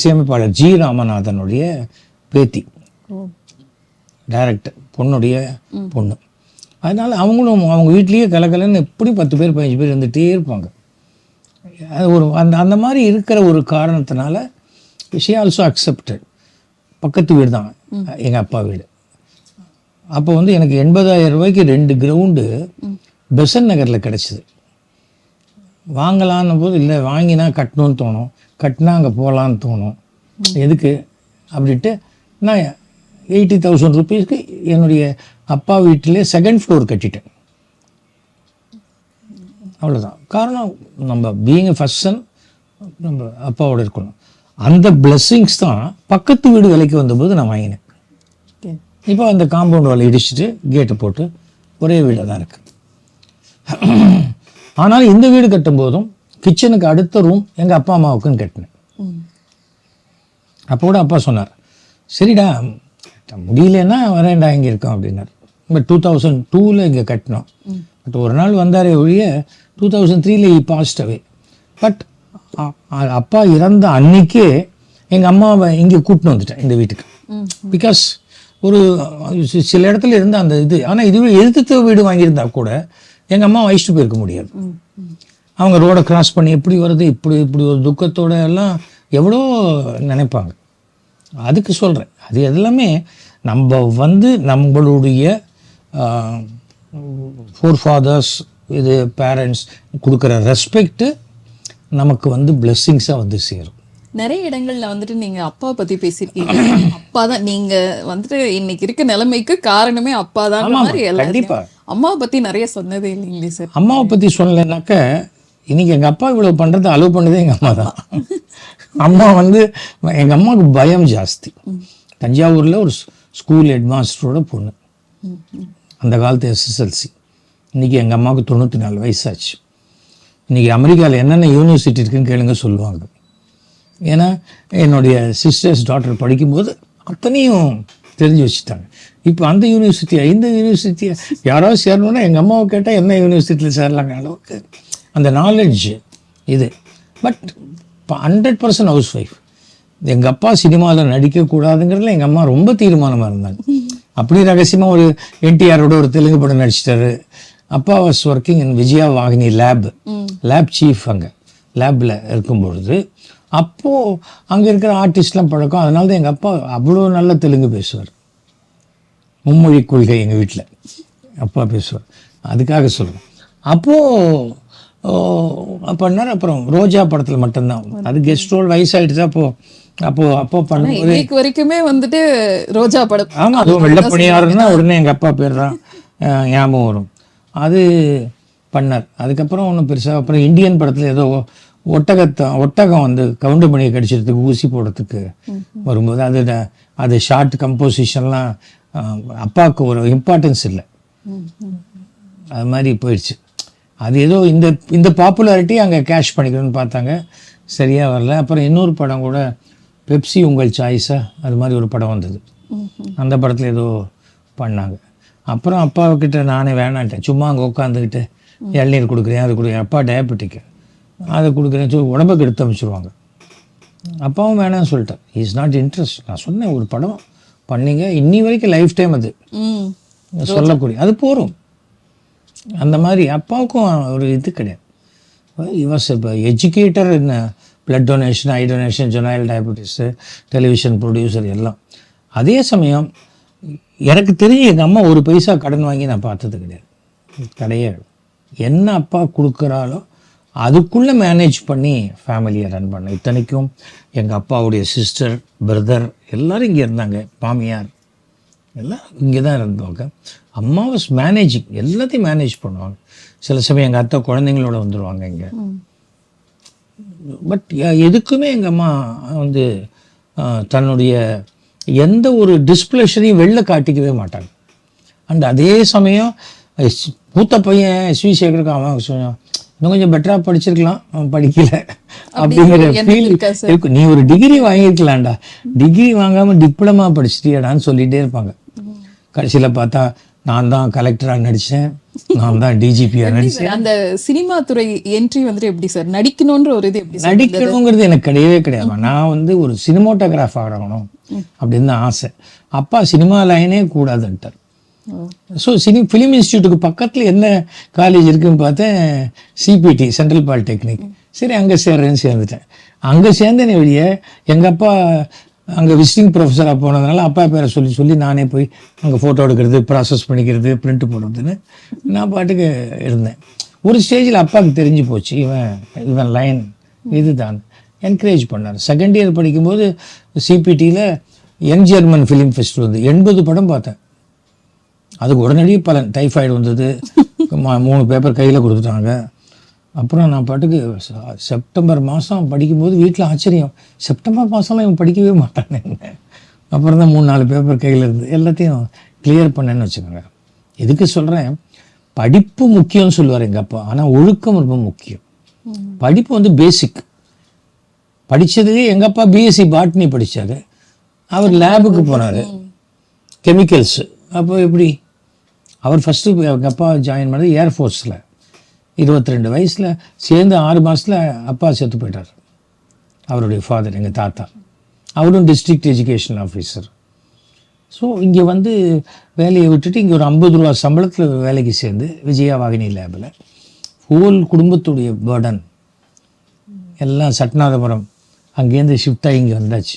இசையமைப்பாளர் ஜி ராமநாதனுடைய பேத்தி. டைரக்டர் பொண்ணுடைய பொண்ணு. அதனால அவங்களும் அவங்க வீட்லேயே கலகலன்னு எப்படி பத்து பேர் பதினஞ்சு பேர் இருந்துகிட்டே இருப்பாங்க. அது ஒரு அந்த அந்த மாதிரி இருக்கிற ஒரு காரணத்தினால ஷி ஆல்சோ அக்செப்டட் பக்கத்து வீடு தான் எங்கள் அப்பா வீடு. அப்போ வந்து எனக்கு எண்பதாயிரம் ரூபாய்க்கு ரெண்டு கிரவுண்டு பெசன் நகரில் கிடச்சிது. வாங்கலான்னு போது இல்லை வாங்கினா கட்டணும்னு தோணும். கட்டினா அங்கே போகலான்னு தோணும். எதுக்கு? அப்படின்ட்டு நான் எயிட்டி தௌசண்ட் ருபீஸ்க்கு என்னுடைய அப்பா வீட்டிலே செகண்ட் ஃப்ளோர் கட்டிட்டேன். அவ்வளோதான் காரணம் நம்ம பீயிங் ஃபர்ஸ்ட் சன் நம்ம அப்பாவோட இருக்கணும். அந்த blessings தான் பக்கத்து வீடு விலைக்கு வந்தபோது நான் வாங்கினேன். இப்போ அந்த காம்பவுண்ட் வால் இடிச்சிட்டு கேட்டை போட்டு ஒரே வீடாக தான் இருக்கு. ஆனால் இந்த வீடு கட்டும்போதும் கிச்சனுக்கு அடுத்த ரூம் எங்கள் அப்பா அம்மாவுக்குன்னு கட்டினேன். அப்போ கூட அப்பா சொன்னார் சரிடா முடியலன்னா வரேன்டா இங்கே இருக்கோம் அப்படின்னார். பட் டூ தௌசண்ட் டூவில் இங்கே கட்டினோம். பட் ஒரு நாள் வந்தாரே ஒழிய டூ தௌசண்ட் த்ரீல இ பாஸ்ட் அவே பட் அப்பா இறந்த அன்னைக்கே எங்கள் அம்மாவை இங்கே கூட்டின்னு வந்துட்டேன் இந்த வீட்டுக்கு. பிகாஸ் ஒரு சில இடத்துல இருந்த அந்த இது ஆனால் இதுவே எதிர்த்த வீடு வாங்கியிருந்தா கூட எங்கள் அம்மா வயசுட்டு போயிருக்க முடியாது. அவங்க ரோடை கிராஸ் பண்ணி எப்படி வருது இப்படி இப்படி ஒரு துக்கத்தோட எல்லாம் எவ்வளோ நினைப்பாங்க அதுக்கு சொல்கிறேன் அது எல்லாமே நம்ம வந்து நம்மளுடைய ஃபோர் ஃபாதர்ஸ் இது பேரண்ட்ஸ் கொடுக்குற ரெஸ்பெக்ட்டு நமக்கு வந்து பிளெஸ்ஸிங்ஸாக வந்து சேரும் நிறைய இடங்கள்ல வந்துட்டு நீங்க அப்பா பத்தி பேசியிருக்கீங்க அப்பா தான் நீங்க வந்துட்டு இன்னைக்கு இருக்க நிலைமைக்கு காரணமே அப்பா தான் கண்டிப்பா. அம்மாவை பத்தி நிறைய சொன்னதே இல்லைங்களே சார். அம்மாவை பற்றி சொல்லலைனாக்க இன்னைக்கு எங்கள் அப்பா இவ்வளோ பண்ணுறது அலோவ் பண்ணதே எங்கள் அம்மா தான். அம்மா வந்து எங்கள் அம்மாவுக்கு பயம் ஜாஸ்தி. தஞ்சாவூரில் ஒரு ஸ்கூல் ஹெட்மாஸ்டரோட பொண்ணு. அந்த காலத்து எஸ்எஸ்எல்சி இன்றைக்கி எங்கள் அம்மாவுக்கு தொண்ணூற்றி நாலு வயசாச்சு. இன்றைக்கி அமெரிக்காவில் என்னென்ன யூனிவர்சிட்டி இருக்குன்னு கேளுங்க சொல்லுவாங்க. ஏன்னா என்னுடைய சிஸ்டர்ஸ் டாக்டர் படிக்கும்போது அத்தனையும் தெரிஞ்சு வச்சுட்டாங்க. இப்போ அந்த யூனிவர்சிட்டியா இந்த யூனிவர்சிட்டியா யாராவது சேரணும்னா எங்கள் அம்மாவை கேட்டால் என்ன யூனிவர்சிட்டியில் சேரலாங்க அளவுக்கு அந்த நாலெட்ஜ் இது. But hundred percent housewife எங்கள் அப்பா சினிமாவில் நடிக்கக்கூடாதுங்கிறதுல எங்கள் அம்மா ரொம்ப தீர்மானமாக இருந்தாங்க. அப்படி ரகசியமாக ஒரு என்டிஆரோட ஒரு தெலுங்கு படம் நடிச்சிட்டாரு. அப்பா was working in Vijaya Vauhini lab lab chief அங்கே. லேபில் இருக்கும்பொழுது அப்போது அங்கே இருக்கிற ஆர்டிஸ்ட்லாம் பழக்கம். அதனால தான் எங்கள் அப்பா அவ்வளோ நல்ல தெலுங்கு பேசுவார். மும்மொழி கொள்கை எங்கள் வீட்டில் அப்பா பேசுவார் அதுக்காக சொல்லுவேன் அப்போது பண்ணார் அப்புறம் ரோஜா படத்தில் மட்டும்தான். அது கெஸ்ட் ரோல் வயசாயிடுச்சு? அப்போது அப்போது அப்போ பண்ண இன்னைக்கு வரைக்குமே வந்துட்டு ரோஜா படம். ஆமாம் அதுவும் வெள்ளப்பணியாருன்னா உடனே எங்கள் அப்பா பேர் தான் ஞாபகம் வரும். அது பண்ணார். அதுக்கப்புறம் ஒன்றும் பெருசாக அப்புறம் இந்தியன் படத்தில் ஏதோ ஒட்டகத்தை ஒட்டகம் வந்து கவுண்டமணியை கடிச்சிடறதுக்கு ஊசி போடுறதுக்கு வரும்போது அது அது ஷார்ட் கம்போசிஷன்லாம் அப்பாவுக்கு ஒரு இம்பார்ட்டன்ஸ் இல்லை. அது மாதிரி போயிடுச்சு. அது ஏதோ இந்த இந்த பாப்புலாரிட்டி அங்கே கேஷ் பண்ணிக்கணும்னு பார்த்தாங்க. சரியாக வரல. அப்புறம் இன்னொரு படம் கூட பெப்சி உங்கள் சாய்ஸா அது மாதிரி ஒரு படம் வந்தது. அந்த படத்தில் ஏதோ பண்ணாங்க. அப்புறம் அப்பாவுக்கிட்ட நானே வேணான்ட்டேன். சும்மா அங்கே உட்காந்துக்கிட்டு இளநீர் கொடுக்குறேன் அது கொடுக்குறேன். அப்பா டயபெட்டிக்கு அதை கொடுக்குறேன் சொல்லி உடம்புக்கு எடுத்து அமைச்சிருவாங்க. அப்பாவும் வேணாம்னு சொல்லிட்டேன் இஸ் நாட் இன்ட்ரெஸ்ட் நான் சொன்னேன் ஒரு படம் பண்ணீங்க. இன்னி வரைக்கும் லைஃப் டைம் அது. சொல்லக்கூடிய அது போரும். அந்த மாதிரி அப்பாவுக்கும் ஒரு இது கிடையாது. இவாஸ் இப்போ எஜுகேட்டர் என்ன? பிளட் டொனேஷன் ஐ டொனேஷன் ஜொனாயில் டயபெட்டிஸு டெலிவிஷன் ப்ரொடியூசர் எல்லாம். அதே சமயம் எனக்கு தெரிஞ்சு எங்கள் அம்மா ஒரு பைசா கடன் வாங்கி நான் பார்த்தது கிடையாது. கிடையாது என்ன அப்பா கொடுக்குறாலோ அதுக்குள்ளே மேனேஜ் பண்ணி ஃபேமிலியை ரன் பண்ணேன். இத்தனைக்கும் எங்கள் அப்பாவுடைய சிஸ்டர் பிரதர் எல்லாரும் இங்கே இருந்தாங்க. மாமியார் எல்லாம் இங்கே தான் இருந்தவங்க. அம்மா வாஸ் மேனேஜிங் எல்லாத்தையும் மேனேஜ் பண்ணுவாங்க. சில சமயம் எங்கள் அத்தை குழந்தைங்களோட வந்துடுவாங்க இங்கே. பட் எதுக்குமே எங்கள் அம்மா வந்து தன்னுடைய எந்த ஒரு டிஸ்பிளேஷனையும் வெளில காட்டிக்கவே மாட்டாங்க. அண்ட் அதே சமயம் மூத்த பையன் எஸ்வி சேகருக்கு அவன் சொன்னான் இன்னும் கொஞ்சம் பெட்டராக படிச்சிருக்கலாம். படிக்கல. அப்படிங்கிற ஃபீல் இருக்கா சார்? இருக்கு. நீ ஒரு டிகிரி வாங்கியிருக்கலாம்டா. டிகிரி வாங்காம டிப்ளமா படிச்சிட்டியாடான்னு சொல்லிட்டே இருப்பாங்க. கடைசியில் பார்த்தா நான் தான் கலெக்டராக நடித்தேன் நான் தான் டிஜிபியாக எப்படி நடிச்சேன். அந்த சினிமா துறை என்ட்ரி வந்துட்டு எப்படி சார் நடிக்கணும்ன்ற ஒரு இது எப்படி நடிக்கணுங்கிறது எனக்கு கிடையவே கிடையாது. நான் வந்து ஒரு சினிமோட்டோகிராஃப் ஆகணும் அப்படின்னு தான் ஆசை. அப்பா சினிமா லைனே கூடாதுன்ட்டார். ஸோ சினி ஃபிலிம் இன்ஸ்டியூட்டுக்கு பக்கத்தில் என்ன காலேஜ் இருக்குன்னு பார்த்தேன் சிபிடி சென்ட்ரல் பாலிடெக்னிக் சரி அங்கே சேர்றேன்னு சேர்ந்துட்டேன். அங்கே சேர்ந்தேனே வெளியே எங்கள் அப்பா அங்கே விசிட்டிங் ப்ரொஃபஸராக போனதுனால அப்பா பேரை சொல்லி சொல்லி நானே போய் அங்கே ஃபோட்டோ எடுக்கிறது ப்ராசஸ் பண்ணிக்கிறது பிரிண்ட் போடுறதுன்னு நான் பாட்டுக்கு இருந்தேன். ஒரு ஸ்டேஜில் அப்பாவுக்கு தெரிஞ்சு போச்சு இவன் இவன் லைன் இதுதான். என்கரேஜ் பண்ணார். செகண்ட் இயர் படிக்கும்போது சிபிடியில் என் ஜெர்மன் ஃபிலிம் ஃபெஸ்டிவல் வந்து எண்பது படம் பார்த்தேன். அதுக்கு உடனடியே பலன். டைஃபாய்டு வந்தது. மூணு பேப்பர் கையில் கொடுத்துட்டாங்க. அப்புறம் நான் பாட்டுக்கு செப்டம்பர் மாதம் படிக்கும்போது வீட்டில் ஆச்சரியம். செப்டம்பர் மாதம்லாம் இவன் படிக்கவே மாட்டானே அப்புறம் தான் மூணு நாலு பேப்பர் கையில் இருந்து எல்லாத்தையும் கிளியர் பண்ணேன்னு வச்சுக்கோங்க. எதுக்கு சொல்கிறேன் படிப்பு முக்கியம்னு சொல்லுவார் எங்கள் அப்பா. ஆனால் ஒழுக்கம் ரொம்ப முக்கியம். படிப்பு வந்து பேசிக் படித்ததுக்கு எங்கள் அப்பா பிஎஸ்சி பாட்னி படிச்சாரு. அவர் லேபுக்கு போனார். கெமிக்கல்ஸ் அப்போ எப்படி? அவர் ஃபஸ்ட்டு எங்கள் அப்பா ஜாயின் பண்ணது ஏர்ஃபோர்ஸில் இருபத்தி ரெண்டு வயசில் சேர்ந்து ஆறு மாதத்தில் அப்பா செத்து போயிட்டார். அவருடைய ஃபாதர் எங்கள் தாத்தா. அவரும் டிஸ்ட்ரிக்ட் எஜுகேஷன் ஆஃபீஸர் ஸோ இங்கே வந்து வேலையை விட்டுட்டு இங்கே ஒரு ஐம்பது ரூபா சம்பளத்தில் வேலைக்கு சேர்ந்து விஜயா வாகினி லேபில் ஹோல் குடும்பத்துடைய பேர்டன் எல்லாம் சட்நாதபுரம் அங்கேருந்து ஷிஃப்ட் ஆகி இங்கே வந்தாச்சு.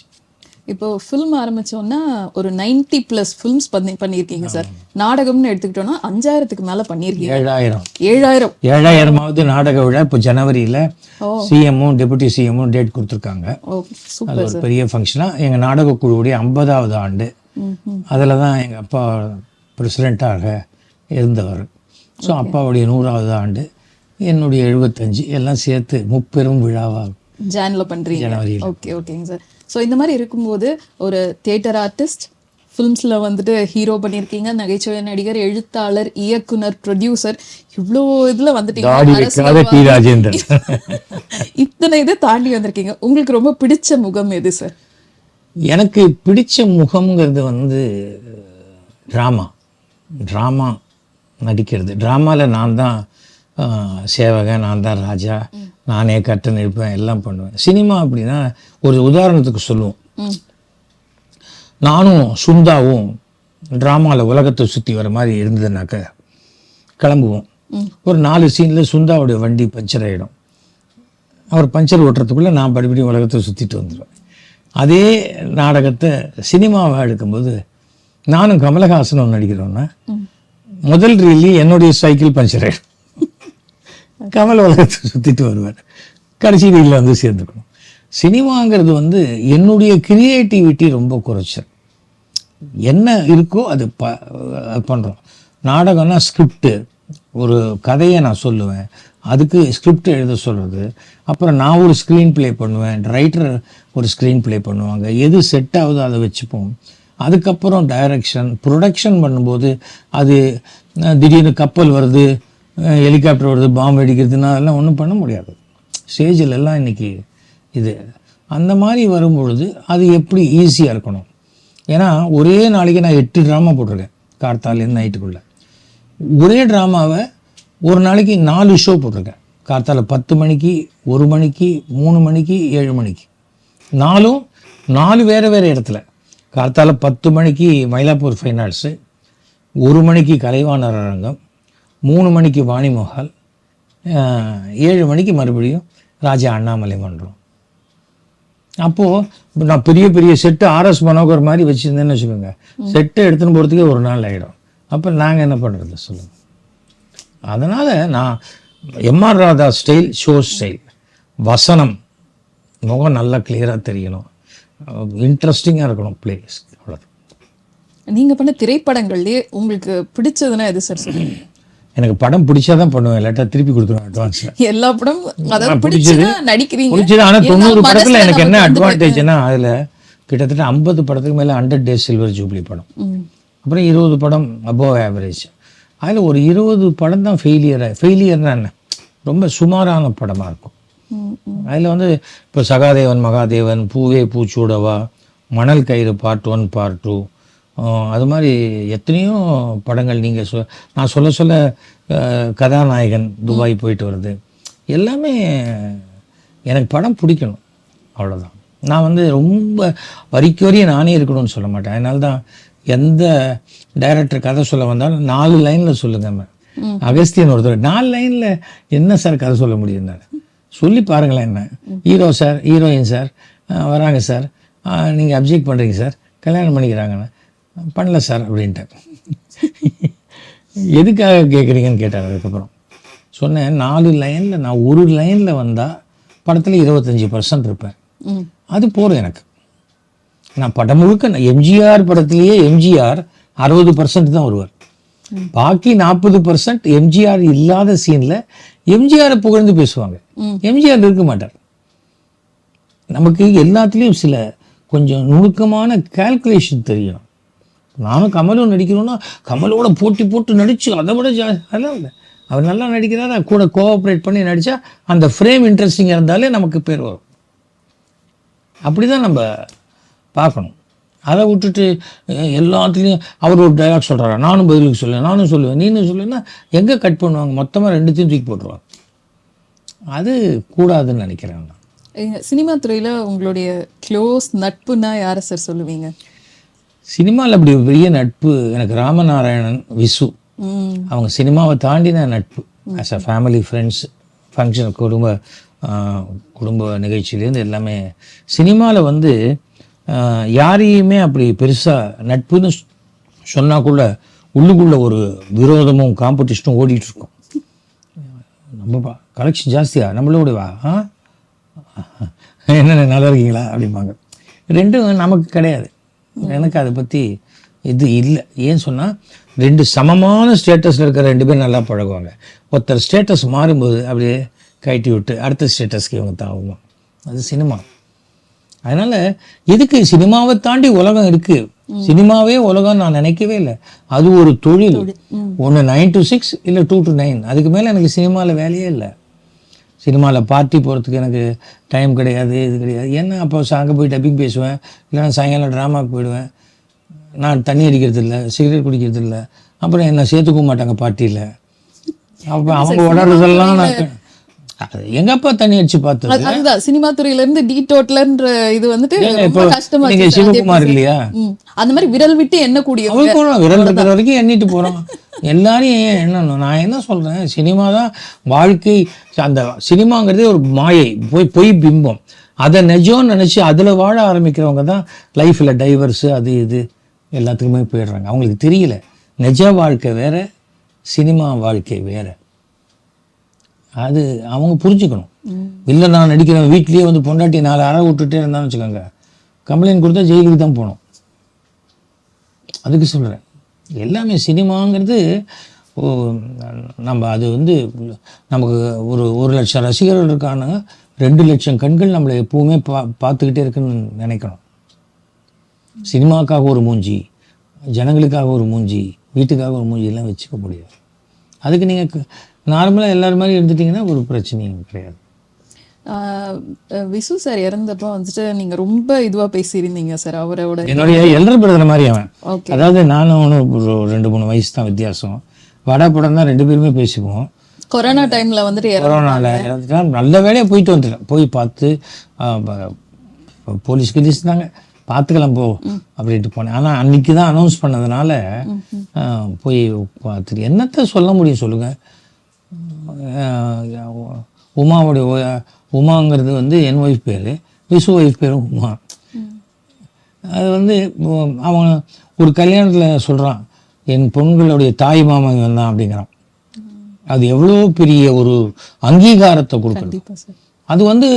இப்போ ஃபில்ம் ஆரம்பிச்சோன்னா ஒரு 90 பிளஸ் ஃபில்ம்ஸ் பண்ணி பண்ணியிருக்கீங்க சார் நாடகம்னு எடுத்துக்கிட்டோம்னா அஞ்சாயிரத்துக்கு மேல பண்ணியிருக்கீங்க. ஏழாயிரம். ஏழாயிரம். ஏழாயிரமாவது நாடக விழா. இப்போ ஜனவரியில். சிஎம்மும் டெபுட்டி சிஎம்மும் டேட் கொடுத்துருக்காங்க. அது ஒரு பெரிய ஃபங்க்ஷனாக எங்கள் நாடக குழுவுடைய ஐம்பதாவது ஆண்டு. அதில் தான் எங்கள் அப்பா பிரசிடெண்ட்டாக இருந்தவர். ஸோ அப்பாவுடைய நூறாவது ஆண்டு. என்னுடைய எழுபத்தஞ்சு. எல்லாம் சேர்த்து முப்பெரும் விழாவாகும் ஜான்ல பண்றீங்க. ஜனவரியில். ஓகே ஓகேங்க சார் ஸோ இந்த மாதிரி இருக்கும்போது ஒரு தியேட்டர் ஆர்டிஸ்ட் ஃபிலிம்ஸில் வந்துட்டு ஹீரோ பண்ணியிருக்கீங்க. நகைச்சுவை நடிகர் எழுத்தாளர் இயக்குனர் ப்ரொடியூசர் இவ்வளோ இதில் வந்துட்டீங்க. இத்தனை இதை தாண்டி வந்திருக்கீங்க. உங்களுக்கு ரொம்ப பிடிச்ச முகம் எது சார் எனக்கு பிடிச்ச முகம்ங்கிறது வந்து ட்ராமா. ட்ராமா நடிக்கிறது. ட்ராமாவில் நான் தான் சேவகன் நான் தான் ராஜா. நானே கட்டன் இருப்பேன் எல்லாம் பண்ணுவேன். சினிமா அப்படின்னா ஒரு உதாரணத்துக்கு சொல்லுவோம். நானும் சுந்தாவும் ட்ராமாவில் உலகத்தை சுற்றி வர மாதிரி இருந்ததுனாக்க கிளம்புவோம். ஒரு நாலு சீனில் சுந்தாவுடைய வண்டி பஞ்சர் ஆகிடும் அவர் பஞ்சர் ஓட்டுறதுக்குள்ளே நான் படிப்படி உலகத்தை சுற்றிட்டு வந்துடுவேன் அதே நாடகத்தை சினிமாவை எடுக்கும்போது நானும் கமலஹாசனும் நடிக்கிறோன்னா முதல் ரீலி என்னுடைய சைக்கிள் பஞ்சர் ஆகிடும் கமல் உலகத்தை சுற்றிட்டு வருவார். கடைசி ரீலில் வந்து சேர்ந்துக்கணும். சினிமாங்கிறது வந்து என்னுடைய கிரியேட்டிவிட்டி ரொம்ப குறைச்சல். என்ன இருக்கோ அது ப பண்ணுறோம் நாடகம்னா ஸ்கிரிப்டு ஒரு கதையை நான் சொல்லுவேன். அதுக்கு ஸ்கிரிப்ட் எழுத சொல்கிறது அப்புறம் நான் ஒரு ஸ்க்ரீன் ப்ளே பண்ணுவேன். ரைட்டர் ஒரு ஸ்க்ரீன் ப்ளே பண்ணுவாங்க. எது செட் ஆகுதோ அதை வச்சுப்போம். அதுக்கப்புறம் டைரக்ஷன் ப்ரொடக்ஷன் பண்ணும்போது அது திடீர்னு கப்பல் வருது ஹெலிகாப்டர் வருது பாம்பு அடிக்கிறதுனா அதெல்லாம் ஒன்றும் பண்ண முடியாது. ஸ்டேஜில் எல்லாம் இன்னைக்கு இது. அந்த மாதிரி வரும்பொழுது அது எப்படி ஈஸியாக இருக்கணும்? ஏன்னா ஒரே நாளைக்கு நான் எட்டு ட்ராமா போட்டிருக்கேன் கார்த்தாலேருந்து நைட்டுக்குள்ளே ஒரே ட்ராமாவை ஒரு நாளைக்கு நாலு ஷோ போட்டிருக்கேன். கார்த்தால பத்து மணிக்கு ஒரு மணிக்கு மூணு மணிக்கு ஏழு மணிக்கு. நாலும் நாலு வேறு வேறு இடத்துல. கார்த்தால பத்து மணிக்கு மயிலாப்பூர் ஃபைன் ஆர்ட்ஸு ஒரு மணிக்கு கலைவாணர் அரங்கம் மூணு மணிக்கு வாணிமொகால் ஏழு மணிக்கு மறுபடியும் ராஜா அண்ணாமலை மன்றம். அப்போது நான் பெரிய பெரிய செட்டு ஆர்எஸ் மனோகர் மாதிரி வச்சுருந்தேன்னு வச்சுக்கோங்க. செட்டை எடுத்துன்னு போகிறதுக்கே ஒரு நாள் ஆகிடும் அப்போ நாங்கள் என்ன பண்ணுறது சொல்லுங்கள் அதனால் நான் M R Radha style show style வசனம். முகம் நல்லா கிளியராக தெரியணும். இன்ட்ரெஸ்டிங்காக இருக்கணும் பிளேஸ் அவ்வளோ நீங்க பண்ண திரைப்படங்கள்லயே உங்களுக்கு பிடிச்சதுன்னா எது சார் சொல்லுங்கள் எனக்கு படம் பிடிச்சா தான் பண்ணுவேன் இல்லாட்டா திருப்பி கொடுத்துருவேன் அட்வான்ஸில் எல்லா படம் அதாவது பிடிச்சது. பிடிச்சா நடிக்கிறீங்க பிடிச்சது ஆனால் தொண்ணூறு படத்தில் எனக்கு என்ன அட்வான்டேஜ்னா அதில் கிட்டத்தட்ட ஐம்பது படத்துக்கு மேலே ஹண்ட்ரட் டேஸ் சில்வர் ஜூப்ளி படம். அப்புறம் இருபது படம் அபோவ் ஆவரேஜ் அதில் ஒரு இருபது படம் தான் ஃபெயிலியராக ஃபெயிலியர்னா என்ன ரொம்ப சுமாரான படமாக இருக்கும். அதில் வந்து இப்போ சகாதேவன் மகாதேவன் பூவே பூச்சூடவா மணல் கயிறு பார்ட் ஒன் பார்ட் டூ அது மாதிரி எத்தனையோ படங்கள் நீங்கள் சொ நான் சொல்ல சொல்ல கதாநாயகன் துபாய் போயிட்டு வருது எல்லாமே எனக்கு படம் பிடிக்கணும். அவ்வளோதான் நான் வந்து ரொம்ப வரிக்கு வரையும் நானே இருக்கணும்னு சொல்ல மாட்டேன். அதனால தான் எந்த டைரக்டர் கதை சொல்ல வந்தாலும் நாலு லைனில் சொல்லுங்க அகஸ்தியன் ஒருத்தர். நாலு லைனில் என்ன சார் கதை சொல்ல முடியும் நான் சொல்லி பாருங்களேன் என்ன. ஹீரோ சார் ஹீரோயின் சார் வராங்க சார். நீங்கள் அப்ஜெக்ட் பண்ணுறீங்க சார். கல்யாணம் பண்ணிக்கிறாங்கன்னு. பண்ணல சார் அப்படின்ட்டேன் எதுக்காக கேட்குறீங்கன்னு கேட்டார் அதுக்கப்புறம். சொன்னேன் நாலு லைனில் நான் ஒரு லைனில் வந்தால் படத்தில் இருபத்தஞ்சி பர்சன்ட் இருப்பேன் அது போதும் எனக்கு. நான் படம் முழுக்க நான் எம்ஜிஆர் படத்திலேயே எம்ஜிஆர் அறுபது பர்சன்ட் தான் வருவார். பாக்கி நாற்பது பர்சன்ட் எம்ஜிஆர் இல்லாத சீனில் எம்ஜிஆரை புகழ்ந்து பேசுவாங்க. எம்ஜிஆர் இருக்க மாட்டார். நமக்கு எல்லாத்துலேயும் சில கொஞ்சம் நுணுக்கமான கால்குலேஷன் தெரியும். நானும் கமலும் நடிக்கணும்னா கமலோட போட்டி போட்டு நடிச்சு அதை விட ஜா அதெல்லாம் இல்லை. அவர் நல்லா நடிக்கிறாரா? கூட கோஆப்ரேட் பண்ணி நடித்தா அந்த ஃப்ரேம் இன்ட்ரெஸ்டிங்காக இருந்தாலே நமக்கு பேர் வரும். அப்படி தான் நம்ம பார்க்கணும். அதை விட்டுட்டு எல்லாத்துலேயும் அவர் ஒரு டைலாக் சொல்கிறாரா நானும் பதிலுக்கு சொல்லுவேன் நானும் சொல்லுவேன். நீனும் சொல்லுவேன்னா எங்கே கட் பண்ணுவாங்க? மொத்தமாக ரெண்டுத்தையும் தூக்கி போட்டுருவாங்க. அது கூடாதுன்னு நினைக்கிறேன் நான். சினிமா துறையில் உங்களுடைய க்ளோஸ் நட்புன்னா யாரை சார் சொல்லுவீங்க? சினிமாவில் அப்படி பெரிய நட்பு எனக்கு ராமநாராயணன் விசு. அவங்க சினிமாவை தாண்டின நட்பு. As a family friends function குடும்ப குடும்ப நிகழ்ச்சியிலேருந்து எல்லாமே. சினிமாவில் வந்து யாரையுமே அப்படி பெருசாக நட்புன்னு சொன்னால் கூட உள்ளுக்குள்ள ஒரு விரோதமும் காம்படிஷனும் ஓடிட்டு இருக்கும் நம்ம கலெக்ஷன் ஜாஸ்தியா? நம்மளோட வா ஆ? என்ன நல்லா இருக்கீங்களா? அப்படிம்பாங்க. ரெண்டும் நமக்கு கிடையாது. எனக்கு அதை பற்றி இது இல்லை. ஏன் சொன்னால் ரெண்டு சமமான ஸ்டேட்டஸில் இருக்கிற ரெண்டு பேரும் நல்லா பழகுவாங்க. ஒருத்தர் ஸ்டேட்டஸ் மாறும்போது அப்படியே கழட்டி விட்டு அடுத்த ஸ்டேட்டஸ்க்கு இவங்க தாவுமா அது சினிமா. அதனால் எதுக்கு சினிமாவை தாண்டி உலகம் இருக்குது சினிமாவே உலகம் நான் நினைக்கவே இல்லை. அது ஒரு தொழில். ஒன்று நைன் டு சிக்ஸ் இல்லை டூ டு நைன் அதுக்கு மேலே எனக்கு சினிமாவில் வேலையே இல்லை. சினிமாவில் பார்ட்டி போகிறதுக்கு எனக்கு டைம் கிடையாது இது கிடையாது. ஏன்னா அப்போ அங்கே போய் டப்பிங் பேசுவேன் இல்லைன்னா சாயங்காலம் ட்ராமாவுக்கு போயிடுவேன். நான் தண்ணி அடிக்கிறது இல்லை சிகரெட் குடிக்கிறது இல்லை அப்புறம் என்ன சேர்த்துக்க மாட்டாங்க பார்ட்டியில். அப்போ அவங்க உடறதெல்லாம் நான் அது எங்க அப்பா தண்ணி அடிச்சு பார்த்தது? அது- அதுதான் சினிமா துறையில இருந்து டி டோட்டலன்ற இது வந்துட்டு ரொம்ப கஷ்டமா நீங்க சிவகுமார் இல்லையா. அந்த மாதிரி விரல் விட்டு என்ன போகிறோம் விரல் இருக்கிற வரைக்கும் எண்ணிட்டு போகிறோம் எல்லாரையும் எண்ணணும்? நான் என்ன சொல்கிறேன் சினிமா தான் வாழ்க்கை அந்த சினிமாங்கிறதே ஒரு மாயை போய் பொய் பிம்பம். அதை நிஜம்னு நினச்சி அதில் வாழ ஆரம்பிக்கிறவங்க தான் லைஃப்பில் டைவர்ஸு அது இது எல்லாத்துக்குமே போயிடுறாங்க. அவங்களுக்கு தெரியல. நிஜ வாழ்க்கை வேற சினிமா வாழ்க்கை வேற. அது அவங்க புரிஞ்சுக்கணும். இல்லை நான் நடிக்கிறேன் வீட்லேயே வந்து பொண்டாட்டி நாலு அறை விட்டுட்டே இருந்தான்னு வச்சுக்கோங்க. கம்ப்ளைண்ட் கொடுத்தா ஜெயிலுக்கு தான் போகணும். அதுக்கு சொல்கிறேன் எல்லாமே சினிமாங்கிறது நம்ம அது வந்து நமக்கு ஒரு ஒரு லட்சம் ரசிகர்கள் இருக்கானுங்க ரெண்டு லட்சம் கண்கள் நம்மளை எப்பவுமே பா பார்த்துக்கிட்டே இருக்குன்னு நினைக்கணும் சினிமாக்காக ஒரு மூஞ்சி ஜனங்களுக்காக ஒரு மூஞ்சி வீட்டுக்காக ஒரு மூஞ்சி எல்லாம் வச்சுக்க முடியாது. அதுக்கு நீங்கள் நார்மலாக எல்லாரும் மாதிரி இருந்துட்டீங்கன்னா ஒரு பிரச்சனையும் கிடையாது. விசு சார் இறந்தப்போ வந்துட்டு நீங்க ரொம்ப இதுவா பேசியிருந்தீங்க சார் அவரோட என்னுடைய எல்டர் பிரதர் மாதிரி அவன். அதாவது நானும் அவனும் ஒரு ரெண்டு மூணு வயசு தான் வித்தியாசம். வடை படம் தான் ரெண்டு பேருமே பேசிக்குவோம். கொரோனா டைம்ல வந்துட்டு கொரோனாவில் இறந்துட்டா நல்ல வேலையாக போயிட்டு வந்துட்டேன். போய் பார்த்து போலீஸ் கிலீஸ் தாங்க பார்த்துக்கலாம் போ அப்படின்ட்டு போனேன். ஆனால் அன்னைக்கு தான் அனௌன்ஸ் பண்ணதுனால போய் பார்த்துட்டு என்னத்த சொல்ல முடியும் சொல்லுங்கள் உமாவுடைய உமாங்கிறது வந்து என் ஒய்ஃப் பேர். விசு ஒய்ஃப் பேரும் உமா. அது வந்து அவன் ஒரு கல்யாணத்தில் சொல்கிறான் என் பொண்களுடைய தாய் மாமன் இவன் தான் அப்படிங்கிறான். அது எவ்வளோ பெரிய ஒரு அங்கீகாரத்தை சார். அது வந்து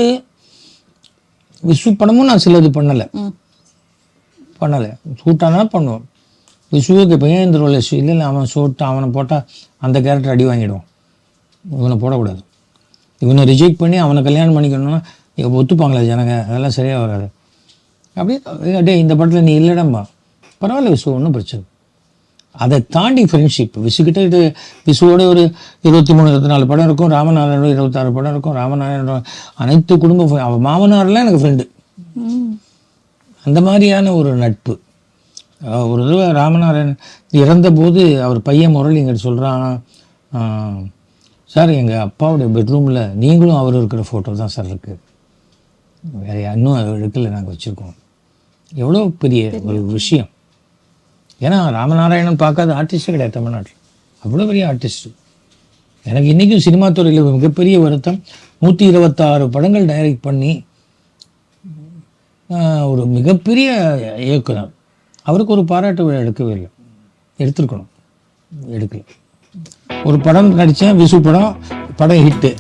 விசு படமும் நான் சிலது பண்ணலை. பண்ணலை. ஷூட்டானா பண்ணுவோம் விசுவுக்கு ஏன் இந்த ரோல் இல்லை அவன் ஷூட் அவனை போட்டால் அந்த கேரக்டர் அடி வாங்கிடுவான். இவனை போடக்கூடாது. இவனை ரிஜெக்ட் பண்ணி அவனை கல்யாணம் பண்ணிக்கணும்னா ஒத்துப்பாங்களே ஒத்துப்பாங்களா ஜனங்க அதெல்லாம் சரியாக வராது. அப்படியே டேய் இந்த படத்தில் நீ இல்லைடம்பா. பரவாயில்ல விசு ஒன்றும் பிரச்சனை அதை தாண்டி ஃப்ரெண்ட்ஷிப் விசுக்கிட்ட இது விசுவோட ஒரு இருபத்தி மூணு இருபத்தி நாலு படம் இருக்கும் ராமநாதனோட இருபத்தாறு படம் இருக்கும் ராமநாதனோட அனைத்து குடும்ப அவன் மாமனார்லாம் எனக்கு ஃப்ரெண்டு அந்த மாதிரியான ஒரு நட்பு. ஒரு தடவை ராமநாராயணன் இறந்தபோது அவர் பையன் முரளி எங்கிட்ட சொல்கிறான் சார் எங்கள் அப்பாவுடைய பெட்ரூமில் நீங்களும் அவர் இருக்கிற ஃபோட்டோ தான் சார் இருக்குது வேறு இன்னும் எடுக்கல நாங்கள் வச்சுருக்கோம். எவ்வளோ பெரிய ஒரு விஷயம். ஏன்னா ராமநாராயணன் பார்க்காத ஆர்டிஸ்டே கிடையாது தமிழ்நாட்டில். அவ்வளோ பெரிய ஆர்டிஸ்ட் எனக்கு இன்றைக்கும் சினிமா துறையில் மிகப்பெரிய வருத்தம். நூற்றி இருபத்தாறு படங்கள் டைரக்ட் பண்ணி ஒரு மிகப்பெரிய இயக்குனர். அவருக்கு ஒரு பாராட்டு விழா எடுக்கவே இல்லை. எடுத்திருக்கணும். எடுக்கல. ஒரு படம் நடித்தேன் விசு படம் படம் ஹிட்டு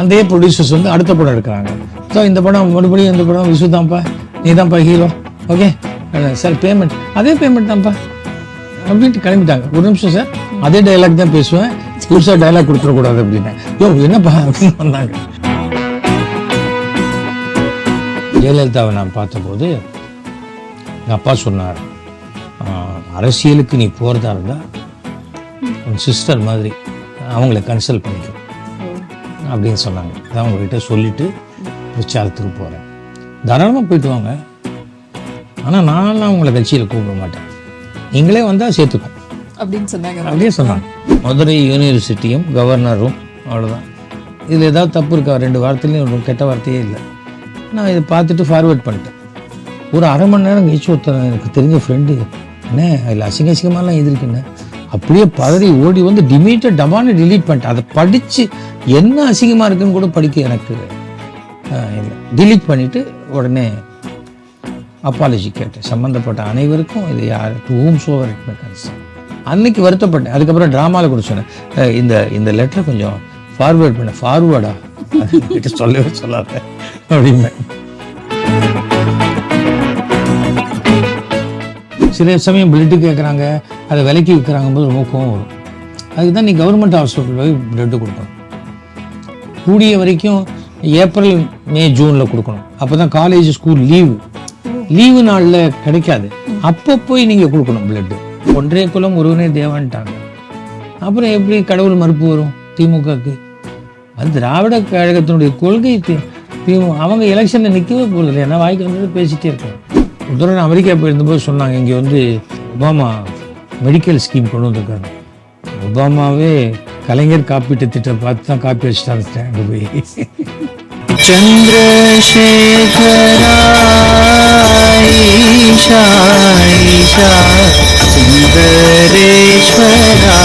அந்த ப்ரொடியூசர்ஸ் வந்து அடுத்த படம் எடுக்கிறாங்க. ஸோ இந்த படம் மறுபடியும் இந்த படம் விசு தான்ப்பா நீ தான்ப்பா ஹீரோ ஓகே சார் பேமெண்ட் அதே பேமெண்ட் தான்ப்பா. அப்படின்ட்டு கிளம்பிட்டாங்க. ஒரு நிமிஷம் சார் அதே டைலாக் தான் பேசுவேன். புதுசாக டைலாக் கொடுத்துடக்கூடாது அப்படின்னு. யோ என்னப்பா அப்படின்னு வந்தாங்க ஜெயலலிதாவை நான் பார்த்தபோது எங்கள் அப்பா சொன்னார் அரசியலுக்கு நீ போகிறதா இருந்தால் உன் சிஸ்டர் மாதிரி அவங்கள கன்சல்ட் பண்ணிக்கோ அப்படின்னு சொன்னாங்க. அதான் உங்ககிட்ட சொல்லிட்டு பிரச்சாரத்துக்கு போகிறேன் தாராளமாக போயிட்டு வாங்க. ஆனால் நான்லாம் உங்களை கட்சியில் கூப்பிட மாட்டேன். நீங்களே வந்தால் சேர்த்துப்பேன். அப்படின்னு சொன்னாங்க. அப்படியே சொன்னாங்க. மதுரை யூனிவர்சிட்டியும் கவர்னரும் அவ்வளோதான் இதில் ஏதாவது தப்பு இருக்கா? ரெண்டு வார்த்தையிலையும் கெட்ட வார்த்தையே இல்லை. நான் இதை பார்த்துட்டு ஃபார்வேர்ட் பண்ணிட்டேன். ஒரு அரை மணி நேரம் கழிச்சு ஒருத்தர் எனக்கு தெரிஞ்ச ஃப்ரெண்டு என்ன அதில் அசிங்க அசிங்கமாலாம் எதிர்க்குன்னு அப்படியே பதறி ஓடி வந்து டிமீட்டை டபான்னு டிலீட் பண்ணிட்டேன். அதை படித்து என்ன அசிங்கமாக இருக்குன்னு கூட படிக்க எனக்கு டிலீட் இல்லை. பண்ணிவிட்டு உடனே அப்பாலஜி கேட்டேன். சம்மந்தப்பட்ட அனைவருக்கும் இது யார் டு ஹூம் சோவர் இட் அன்னைக்கு வருத்தப்பட்டேன். அதுக்கப்புறம் ட்ராமாவில் கூட சொன்னேன். இந்த இந்த லெட்டரை கொஞ்சம் ஃபார்வேர்ட் பண்ண ஃபார்வேர்டா கிட்ட சொல்லவே சொல்லாத. அப்படின்னு சில சமயம் பிளட்டு கேட்குறாங்க அதை விலைக்கு விற்கிறாங்க போது ரொம்ப கோவம் வரும். அதுக்கு தான் நீ கவர்மெண்ட் ஹாஸ்பிட்டல் போய் பிளட்டு கொடுக்கணும். கூடிய வரைக்கும் ஏப்ரல் மே ஜூனில் கொடுக்கணும். அப்போ தான் காலேஜ் ஸ்கூல் லீவு லீவு நாளில் கிடைக்காது. அப்போ போய் நீங்கள் கொடுக்கணும் பிளட்டு ஒன்றே குலம் ஒருவனே தேவான்ட்டாங்க. அப்புறம் எப்படி கடவுள் மறுப்பு வரும்? திமுகக்கு அது திராவிட கழகத்தினுடைய கொள்கை அவங்க எலெக்ஷனில் நிற்கவே போகல ஏன்னா வாய்க்கு வந்து பேசிகிட்டே இருக்காங்க முதல்ல நான் அமெரிக்கா போயிருந்தபோது சொன்னாங்க இங்கே வந்து ஒபாமா மெடிக்கல் ஸ்கீம் கொண்டு வந்திருக்காங்க. ஒபாமாவே கலைஞர் காப்பீட்டு திட்டம் பார்த்து தான் காப்பி வச்சுட்டாங்க அங்கே போய். சந்திரசேகரா சுந்தரேஸ்வரா